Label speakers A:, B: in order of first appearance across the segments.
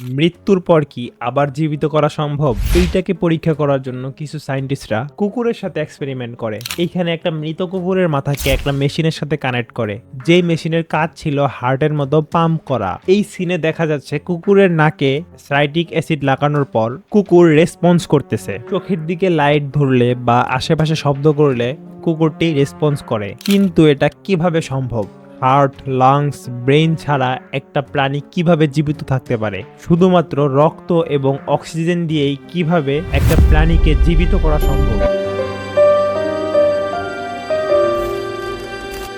A: মৃত্যুর পর কি আবার জীবিত করা সম্ভব? এইটাকে পরীক্ষা করার জন্য কিছু সায়েন্টিস্টরা কুকুরের সাথে এক্সপেরিমেন্ট করে। এইখানে একটা মৃত কুকুরের মাথাকে একটা মেশিনের সাথে কানেক্ট করে। যেই মেশিনের কাজ ছিল হার্টের মতো পাম্প করা। এই সিনে দেখা যাচ্ছে কুকুরের নাকে সাইট্রিক অ্যাসিড লাগানোর পর কুকুর রেসপন্স করতেছে। চোখের দিকে লাইট ধরলে বা আশেপাশে শব্দ করলে কুকুরটি রেসপন্স করে। কিন্তু এটা কীভাবে সম্ভব? হার্ট, লাংস ব্রেন ছাড়া একটা প্রাণী কীভাবে জীবিত থাকতে পারে? শুধুমাত্র রক্ত এবং অক্সিজেন দিয়েই কীভাবে একটা প্রাণীকে জীবিত করা সম্ভব?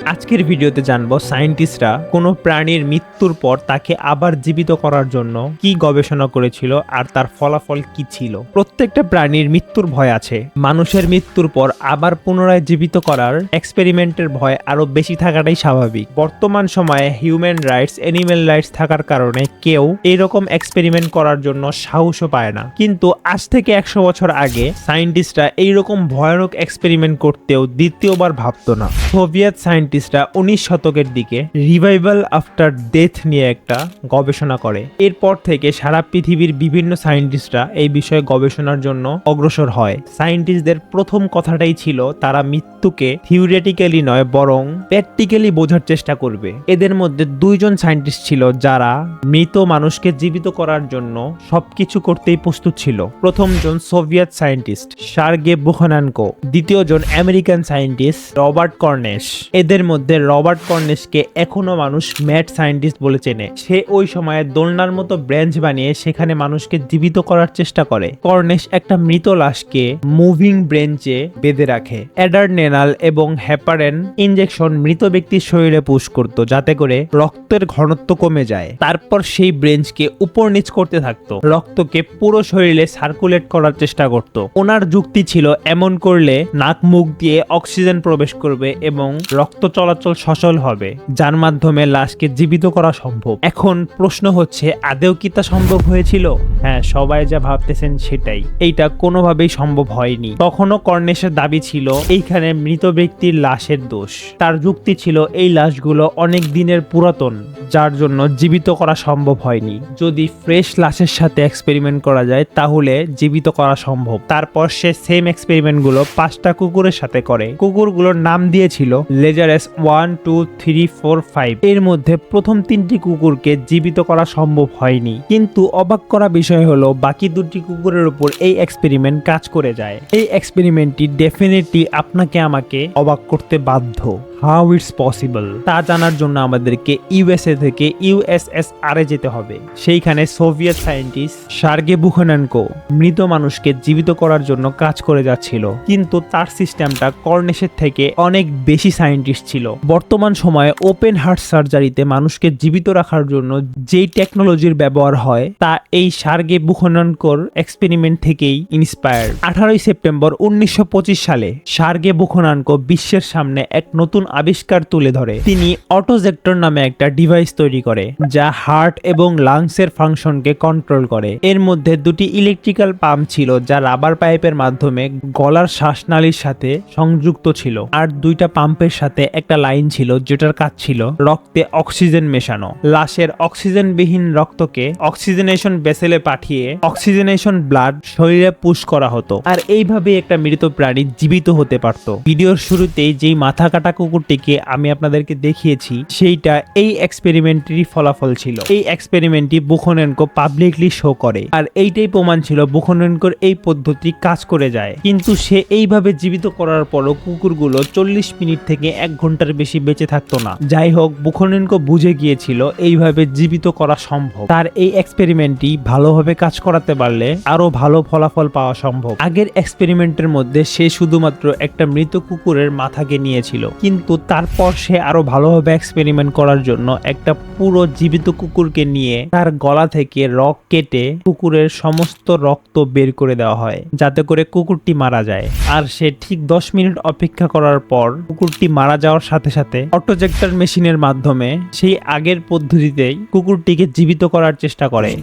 A: আজকের ভিডিওতে জানব সায়েন্টিস্টরা কোনো প্রাণীর মৃত্যুর পর তাকে আবার জীবিত করার জন্য কি গবেষণা করেছিল আর তার ফলাফল কি ছিল। প্রত্যেকটা প্রাণীর মৃত্যুর ভয় আছে। মানুষের মৃত্যুর পর আবার পুনরায় জীবিত করার এক্সপেরিমেন্টের ভয় আরও বেশি থাকাটাই স্বাভাবিক। বর্তমান সময়ে হিউম্যান রাইটস অ্যানিম্যাল রাইটস থাকার কারণে কেউ এরকম এক্সপেরিমেন্ট করার জন্য সাহসও পায় না। কিন্তু আজ থেকে একশো বছর আগে সায়েন্টিস্টরা এইরকম ভয়ানক এক্সপেরিমেন্ট করতেও দ্বিতীয়বার ভাবত না। সোভিয়েত সায়েন্টিস্টরা উনিশ শতকের দিকে রিভাইভাল আফটার ডেথ নিয়ে একটা গবেষণা করে। এরপর থেকে সারা পৃথিবীর বিভিন্ন সায়েন্টিস্টরা এই বিষয়ে গবেষণার জন্য অগ্রসর হয়। সায়েন্টিস্টদের প্রথম কথাটাই ছিল, তারা মৃত্যুকে থিওরিটিক্যালি নয়, বরং প্র্যাকটিক্যালি বোঝার চেষ্টা করবে। এদের মধ্যে দুইজন সায়েন্টিস্ট ছিল, যারা মৃত মানুষকে জীবিত করার জন্য সবকিছু করতেই প্রস্তুত ছিল। প্রথমজন সোভিয়েত সায়েন্টিস্ট সার্গে বুখানানকো। দ্বিতীয়জন আমেরিকান সায়েন্টিস্ট রবার্ট কর্নেশ। এদের মধ্যে রবার্ট কর্নেশকে এখনও মানুষ ম্যাড সায়েন্টিস্ট বলে চেনে। সে ওই সময়ে দোলনার মতো ব্রেঞ্চ বানিয়ে সেখানে মানুষকে জীবিত করার চেষ্টা করে। কর্নেশ একটা মৃত লাশকে মুভিং ব্রেঞ্চে বেঁধে রাখে। অ্যাডারনেনাল এবং হ্যাপারেন ইনজেকশন মৃত ব্যক্তির শরীরে পুশ করত, যাতে করে রক্তের ঘনত্ব কমে যায়। তারপর সেই ব্রেঞ্চকে উপর নিচ করতে থাকতো। রক্তকে পুরো শরীরে সার্কুলেট করার চেষ্টা করত। ওনার যুক্তি ছিল, এমন করলে নাক মুখ দিয়ে অক্সিজেন প্রবেশ করবে এবং রক্ত চলাচল সচল হবে, যার মাধ্যমে লাশকে জীবিত করা সম্ভব। এখন প্রশ্ন হচ্ছে আদেও কি তা সম্ভব হয়েছিল? হ্যাঁ সবাই যা ভাবতেছেন সেটাই। এইটা কোনোভাবেই সম্ভব হয়নি। তখনও কর্নেশের দাবি ছিল, এইখানে মৃত ব্যক্তির লাশের দোষ। তার যুক্তি ছিল, এই লাশগুলো অনেক দিনের পুরাতন, যার জন্য জীবিত করা সম্ভব হয়নি। যদি ফ্রেশ লাশের সাথে এক্সপেরিমেন্ট করা যায়, তাহলে জীবিত করা সম্ভব। তারপর সে সেম এক্সপেরিমেন্টগুলো পাঁচটা কুকুরের সাথে করে। কুকুরগুলোর নাম দিয়েছিল Lazarus one two three four five এর মধ্যে প্রথম তিনটি কুকুরকে জীবিত করা সম্ভব হয়নি। কিন্তু অবাক করা বিষয় হলো, বাকি দুটি কুকুরের উপর এই এক্সপেরিমেন্ট কাজ করে যায়। এই এক্সপেরিমেন্টটি ডেফিনেটলি আপনাকে আমাকে অবাক করতে বাধ্য। হাউ ইটস পসিবল তা জানার জন্য আমাদেরকে ইউএসএ থেকে ইউএসএসআর এ যেতে হবে। সেইখানে সোভিয়েত সায়েন্টিস্ট সার্গে বুখানানকো মৃত মানুষকে জীবিত করার জন্য কাজ করে যাচ্ছিল। কিন্তু তার সিস্টেমটা কর্নেশের থেকে অনেক বেশি সায়েন্টিস্ট ছিল। বর্তমান সময়ে ওপেন হার্ট সার্জারিতে মানুষকে জীবিত রাখার জন্য যেই টেকনোলজির ব্যবহার হয়, তা এই সার্গে বুখানানকোর এক্সপেরিমেন্ট থেকেই ইন্সপায়ার্ড আঠারোই সেপ্টেম্বর উনিশশো পঁচিশ সালে সার্গে বুখনানকো বিশ্বের সামনে এক নতুন আবিষ্কার তুলে ধরে। তিনি অটোজেক্টর নামে একটা ডিভাইস তৈরি করে, যা হার্ট এবং লাংসের ফাংশনকে কন্ট্রোল করে। এর মধ্যে দুটি ইলেকট্রিক্যাল পাম্প ছিল, যা রাবার পাইপের মাধ্যমে গলার শ্বাসনালীর সাথে সংযুক্ত ছিল। আর দুইটা পাম্পের সাথে একটা লাইন ছিল, যেটার কাজ ছিল রক্তে অক্সিজেন মেশানো। লাশের অক্সিজেনবিহীন রক্তকে অক্সিজেনেশন বেসেলে পাঠিয়ে অক্সিজেনেশন ব্লাড শরীরে পুশ করা হতো। আর এইভাবে একটা মৃত প্রাণী জীবিত হতে পারত। ভিডিওর শুরুতেই যেই মাথা কাটা কুকুরটিকে আমি আপনাদেরকে দেখিয়েছি, সেইটা এই এক্সপেরিমেন্টেরই ফলাফল ছিল। এই এক্সপেরিমেন্টটি বুখনেনকো পাবলিকলি শো করে। আর এইটাই প্রমাণ ছিল বুখনেনকোর এই পদ্ধতি কাজ করে যায়। কিন্তু সে এইভাবে জীবিত করার পরও কুকুরগুলো চল্লিশ মিনিট থেকে এক ঘণ্টার বেশি বেঁচে থাকতো না। যাই হোক, বুখনেনকো বুঝে গিয়েছিল এইভাবে জীবিত করা সম্ভব। তার এই এক্সপেরিমেন্টটি ভালোভাবে কাজ করাতে পারলে আরও ভালো ফলাফল পাওয়া সম্ভব। আগের এক্সপেরিমেন্টের মধ্যে সে শুধুমাত্র একটা মৃত কুকুরের মাথাকে নিয়েছিল। কিন্তু তারপর সে আরও ভালোভাবে এক্সপেরিমেন্ট করার জন্য একটা পুরো জীবিত কুকুরকে নিয়ে তার গলা থেকে রক কেটে কুকুরের সমস্ত রক্ত বের করে দেওয়া হয়, যাতে করে কুকুরটি মারা যায়। আর সে ঠিক দশ মিনিট অপেক্ষা করার পর কুকুরটি মারা যাওয়ার সাথে সাথে অটোজেক্টর মেশিনের মাধ্যমে সেই আগের পদ্ধতিতেই কুকুরটিকে জীবিত করার চেষ্টা করে।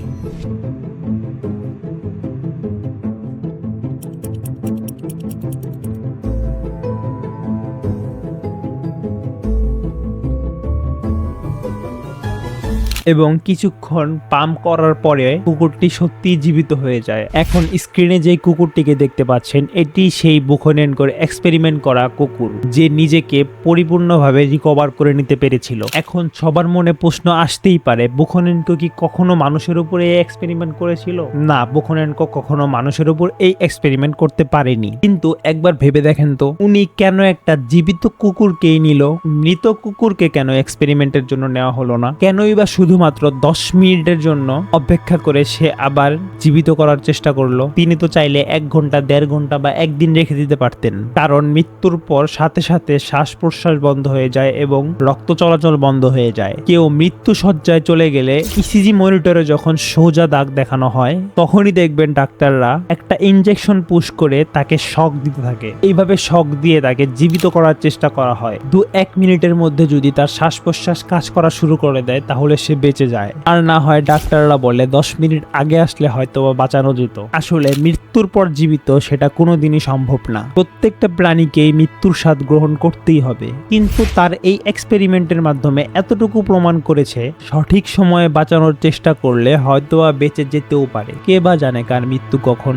A: এবং কিছুক্ষণ পাম্প করার পরে কুকুরটি সত্যি জীবিত হয়ে যায়। এখন স্ক্রিনে যে কুকুরটিকে দেখতে পাচ্ছেন, এটি সেই বুখনেনকোর এক্সপেরিমেন্ট করা কুকুর, যে নিজেকে পরিপূর্ণভাবে রিকভার করে নিতে পেরেছিল। এখন সবার মনে প্রশ্ন আসতেই পারে বুখনেনকো কি কখনো মানুষের উপর এই এক্সপেরিমেন্ট করেছিল? না বুখনেনকো কখনো মানুষের উপর এই এক্সপেরিমেন্ট করতে পারেনি। কিন্তু একবার ভেবে দেখেন তো, উনি কেন একটা জীবিত কুকুরকেই নিল? মৃত কুকুরকে কেন এক্সপেরিমেন্টের জন্য নেওয়া হলো না? কেনই বা শুধুমাত্র দশ মিনিটের জন্য অপেক্ষা করে সে আবার জীবিত করার চেষ্টা করল। তিনি তো চাইলে এক ঘণ্টা, দেড় ঘণ্টা বা একদিন রেখে দিতে পারতেন। কারণ মৃত্যুর পর সাথে সাথে শ্বাস প্রশ্বাস বন্ধ হয়ে যায় এবং রক্ত চলাচল বন্ধ হয়ে যায়। কেউ মৃত্যু সজ্জায় চলে গেলে ইসিজি মনিটরে যখন সোজা দাগ দেখানো হয়, তখনই দেখবেন ডাক্তাররা একটা ইনজেকশন পুশ করে তাকে শক দিতে থাকে। এইভাবে শক দিয়ে তাকে জীবিত করার চেষ্টা করা হয়। দু এক মিনিটের মধ্যে যদি তার শ্বাস প্রশ্বাস কাজ করা শুরু করে দেয়, তাহলে সে বেঁচে যায়। আর না হয় ডাক্তাররা বলে দশ মিনিট আগে আসলে হয়তো বাঁচানো যেত। আসলে মৃত্যুর পর জীবিত সেটা কোনোদিনই সম্ভব না। প্রত্যেকটা প্রাণীকেই মৃত্যুর স্বাদ গ্রহণ করতেই হবে। কিন্তু তার এই এক্সপেরিমেন্টের মাধ্যমে এতটুকু প্রমাণ করেছে, সঠিক সময়ে বাঁচানোর চেষ্টা করলে হয়তোবা বেঁচে যেতেও পারে। কে বা জানে কার মৃত্যু কখন?